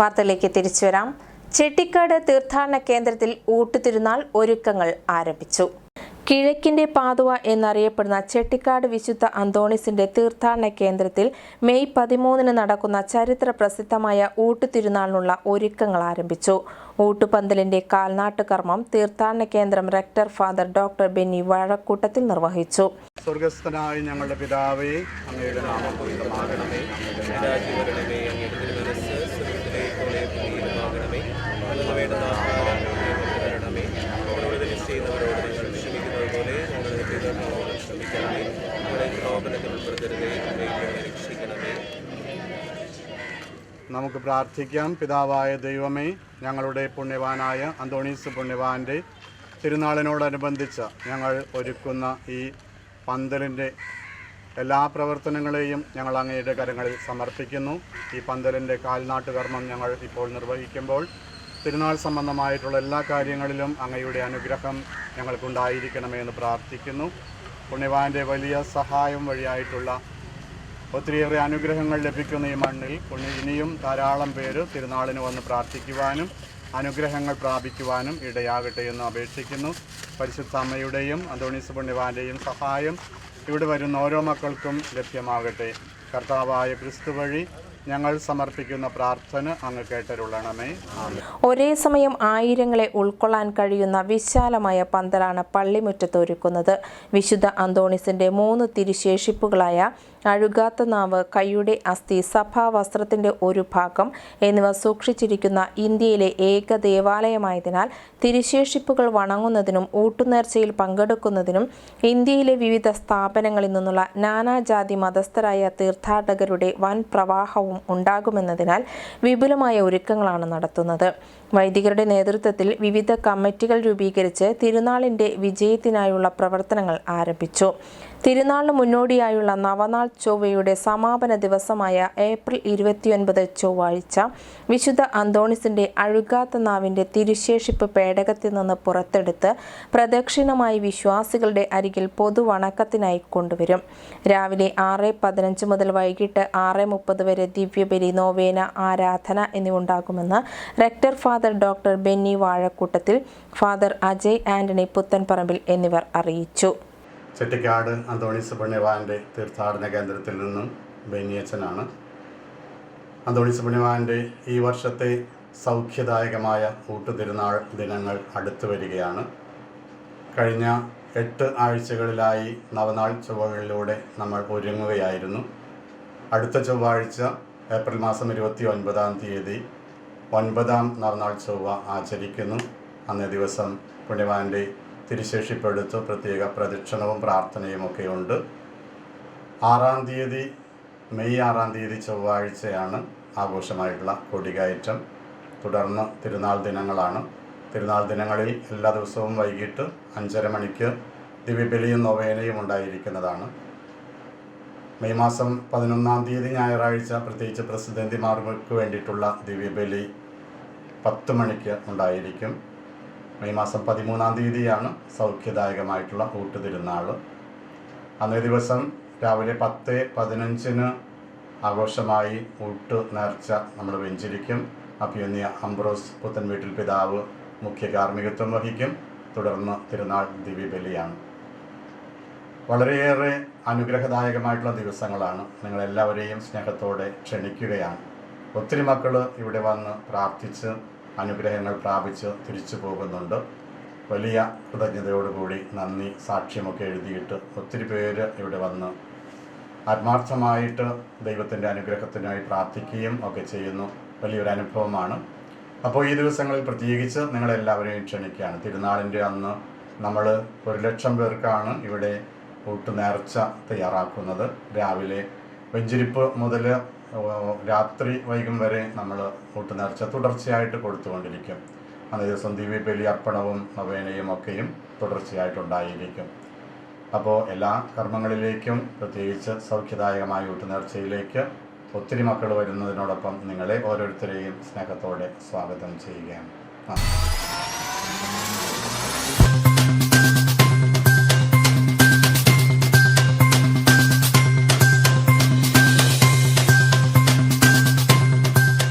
വാർത്തയിലേക്ക് തിരിച്ചു വരാം. ചെട്ടിക്കാട് തീർത്ഥാടന കേന്ദ്രത്തിൽ ഊട്ടുതിരുനാൾ ഒരുക്കങ്ങൾ ആരംഭിച്ചു. കിഴക്കിന്റെ പാതുവ എന്നറിയപ്പെടുന്ന ചെട്ടിക്കാട് വിശുദ്ധ അന്തോണിസിന്റെ തീർത്ഥാടന കേന്ദ്രത്തിൽ മെയ് പതിമൂന്നിന് നടക്കുന്ന ചരിത്ര പ്രസിദ്ധമായ ഊട്ടുതിരുനാളിനുള്ള ഒരുക്കങ്ങൾ ആരംഭിച്ചു. ഊട്ടുപന്തലിന്റെ കാൽനാട്ട് കർമ്മം തീർത്ഥാടന കേന്ദ്രം rector father doctor Benny Vazhakoottathil നിർവഹിച്ചു. സ്വർഗസ്ഥനായ ഞങ്ങളുടെ പിതാവേ അങ്ങയുടെ നാമം നമുക്ക് പ്രാർത്ഥിക്കാം. പിതാവായ ദൈവമേ ഞങ്ങളുടെ പുണ്യവാനായ അന്തോണീസ് പുണ്യവാന്റെ തിരുനാളിനോടനുബന്ധിച്ച് ഞങ്ങൾ ഒരുക്കുന്ന ഈ പന്തലിന്റെ എല്ലാ പ്രവർത്തനങ്ങളെയും ഞങ്ങൾ അങ്ങയുടെ കരങ്ങളിൽ സമർപ്പിക്കുന്നു. ഈ പന്തലിന്റെ കാൽനാട്ട് കർമ്മം ഞങ്ങൾ ഇപ്പോൾ നിർവഹിക്കുമ്പോൾ തിരുനാൾ സംബന്ധമായിട്ടുള്ള എല്ലാ കാര്യങ്ങളിലും അങ്ങയുടെ അനുഗ്രഹം ഞങ്ങൾക്കുണ്ടായിരിക്കണമെന്ന് പ്രാർത്ഥിക്കുന്നു. പുണ്യവാന്റെ വലിയ സഹായം വഴിയായിട്ടുള്ള ഒത്തിരിയേറെ അനുഗ്രഹങ്ങൾ ലഭിക്കുന്ന ഈ മണ്ണിൽ ഇനിയും ധാരാളം പേര് തിരുനാളിന് വന്ന് പ്രാർത്ഥിക്കുവാനും അനുഗ്രഹങ്ങൾ പ്രാപിക്കുവാനും ഇടയാകട്ടെ എന്ന് അപേക്ഷിക്കുന്നു. പരിശുദ്ധ അമ്മയുടെയും അന്തോണീസ് പുണ്യവാന്റെയും സഹായം ഇവിടെ വരുന്ന ഓരോ മക്കൾക്കും ലഭ്യമാകട്ടെ. കർത്താവായ ക്രിസ്തു വഴി ഞങ്ങൾ സമർപ്പിക്കുന്ന പ്രാർത്ഥന അങ്ങ് കേട്ടരുള്ളണമേ ഒരേ സമയം ആയിരങ്ങളെ ഉൾക്കൊള്ളാൻ കഴിയുന്ന വിശാലമായ പന്തലാണ് പള്ളിമുറ്റത്ത് ഒരുക്കുന്നത്. വിശുദ്ധ അന്തോണിസിന്റെ മൂന്ന് തിരുശേഷിപ്പുകളായ അഴുകാത്ത നാവ് കൈയുടെ അസ്ഥി സഭാ വസ്ത്രത്തിന്റെ ഒരു ഭാഗം എന്നിവ സൂക്ഷിച്ചിരിക്കുന്ന ഇന്ത്യയിലെ ഏക ദേവാലയമായതിനാൽ തിരുശേഷിപ്പുകൾ വണങ്ങുന്നതിനും ഊട്ടുനേർച്ചയിൽ പങ്കെടുക്കുന്നതിനും ഇന്ത്യയിലെ വിവിധ സ്ഥാപനങ്ങളിൽ നിന്നുള്ള നാനാജാതി മതസ്ഥരായ തീർത്ഥാടകരുടെ വൻ പ്രവാഹവും ഉണ്ടാകുമെന്നതിനാൽ വിപുലമായ ഒരുക്കങ്ങളാണ് നടത്തുന്നത്. വൈദികരുടെ നേതൃത്വത്തിൽ വിവിധ കമ്മിറ്റികൾ രൂപീകരിച്ച് തിരുനാളിന്റെ വിജയത്തിനായുള്ള പ്രവർത്തനങ്ങൾ ആരംഭിച്ചു. തിരുനാളിന് മുന്നോടിയായുള്ള നവനാൾ ചൊവ്വയുടെ സമാപന ദിവസമായ ഏപ്രിൽ ഇരുപത്തിയൊൻപത് ചൊവ്വാഴ്ച വിശുദ്ധ അന്തോണിസിന്റെ അഴുകാത്ത നാവിന്റെ തിരുശേഷിപ്പ് പേടകത്തിൽ നിന്ന് പുറത്തെടുത്ത് പ്രദക്ഷിണമായി വിശ്വാസികളുടെ അരികിൽ പൊതുവണക്കത്തിനായി കൊണ്ടുവരും. രാവിലെ ആറ് പതിനഞ്ച് മുതൽ വൈകിട്ട് ആറ് മുപ്പത് വരെ ദിവ്യബലി നോവേന ആരാധന എന്നിവ ഉണ്ടാകുമെന്ന് rector father doctor Benny Vazhakoottathil father Ajay Antony Puthenparambil എന്നിവർ അറിയിച്ചു. ചെട്ടിക്കാട് അന്തോണീസ് പുണ്യവാന്റെ തീർത്ഥാടന കേന്ദ്രത്തിൽ നിന്നും ബെന്നിയച്ചനാണ്. അന്തോണീസ് പുണ്യവാന്റെ ഈ വർഷത്തെ സൗഖ്യദായകമായ ഊട്ടുതിരുനാൾ ദിനങ്ങൾ അടുത്തു വരികയാണ്. കഴിഞ്ഞ എട്ട് ആഴ്ചകളിലായി നവനാൾ ചൊവ്വകളിലൂടെ നമ്മൾ ഒരുങ്ങുകയായിരുന്നു. അടുത്ത ചൊവ്വാഴ്ച ഏപ്രിൽ മാസം ഇരുപത്തി ഒൻപതാം തീയതി ഒൻപതാം നവനാൾ ചൊവ്വ ആചരിക്കുന്നു. അന്നേ ദിവസം പുണ്യവാന്റെ തിരുശേഷിപ്പെടുത്ത് പ്രത്യേക പ്രദക്ഷിണവും പ്രാർത്ഥനയും ഒക്കെ ഉണ്ട്. ആറാം തീയതി മെയ് ആറാം തീയതി ചൊവ്വാഴ്ചയാണ് ആഘോഷമായിട്ടുള്ള കൊടികയറ്റം. തുടർന്ന് തിരുനാൾ ദിനങ്ങളാണ്. തിരുനാൾ ദിനങ്ങളിൽ എല്ലാ ദിവസവും വൈകിട്ട് അഞ്ചര മണിക്ക് ദിവ്യബലിയും നൊവേനയും ഉണ്ടായിരിക്കുന്നതാണ്. മെയ് മാസം പതിനൊന്നാം തീയതി ഞായറാഴ്ച പ്രത്യേകിച്ച് പ്രസിദ്ധന്തിമാർക്ക് വേണ്ടിയിട്ടുള്ള ദിവ്യബലി പത്ത് മണിക്ക് ഉണ്ടായിരിക്കും. മെയ് മാസം പതിമൂന്നാം തീയതിയാണ് സൗഖ്യദായകമായിട്ടുള്ള കൂട്ടുതിരുന്നാൾ അന്നേ ദിവസം രാവിലെ പത്ത് പതിനഞ്ചിന് ആഘോഷമായി ഊട്ട് നേർച്ച നമ്മൾ വെഞ്ചിരിക്കും. അഭ്യുന്നിയ അംബ്രോസ് പുത്തൻ വീട്ടിൽ പിതാവ് മുഖ്യ കാർമ്മികത്വം വഹിക്കും. തുടർന്ന് തിരുനാൾ ദിവ്യബലിയാണ്. വളരെയേറെ അനുഗ്രഹദായകമായിട്ടുള്ള ദിവസങ്ങളാണ്. നിങ്ങളെല്ലാവരെയും സ്നേഹത്തോടെ ക്ഷണിക്കുകയാണ്. ഒത്തിരി മക്കൾ ഇവിടെ വന്ന് പ്രാർത്ഥിച്ച് അനുഗ്രഹങ്ങൾ പ്രാപിച്ച് തിരിച്ചു പോകുന്നുണ്ട്. വലിയ കൃതജ്ഞതയോടുകൂടി നന്ദി സാക്ഷ്യമൊക്കെ എഴുതിയിട്ട് ഒത്തിരി പേര് ഇവിടെ വന്ന് ആത്മാർത്ഥമായിട്ട് ദൈവത്തിന്റെ അനുഗ്രഹത്തിനായി പ്രാർത്ഥിക്കുകയും ഒക്കെ ചെയ്യുന്നു. വലിയൊരു അനുഭവമാണ്. അപ്പോൾ ഈ ദിവസങ്ങളിൽ പ്രത്യേകിച്ച് നിങ്ങളെല്ലാവരെയും ക്ഷണിക്കുകയാണ്. തിരുനാളിന്റെ അന്ന് നമ്മൾ ഒരു ലക്ഷം പേർക്കാണ് ഇവിടെ കൂട്ടുനേർച്ച തയ്യാറാക്കുന്നത്. രാവിലെ വെഞ്ചിരിപ്പ് മുതൽ രാത്രി വൈകും വരെ നമ്മൾ ഊട്ടുനേർച്ച തുടർച്ചയായിട്ട് കൊടുത്തുകൊണ്ടിരിക്കും. അന്നേ ദിവസം ദിവ്യബലി അർപ്പണവും നവേനയും ഒക്കെയും തുടർച്ചയായിട്ടുണ്ടായിരിക്കും. അപ്പോൾ എല്ലാ കർമ്മങ്ങളിലേക്കും പ്രത്യേകിച്ച് സൗഖ്യദായകമായ ഊട്ടുനേർച്ചയിലേക്ക് ഒത്തിരി മക്കൾ വരുന്നതിനോടൊപ്പം നിങ്ങളെ ഓരോരുത്തരെയും സ്നേഹത്തോടെ സ്വാഗതം ചെയ്യുകയാണ്.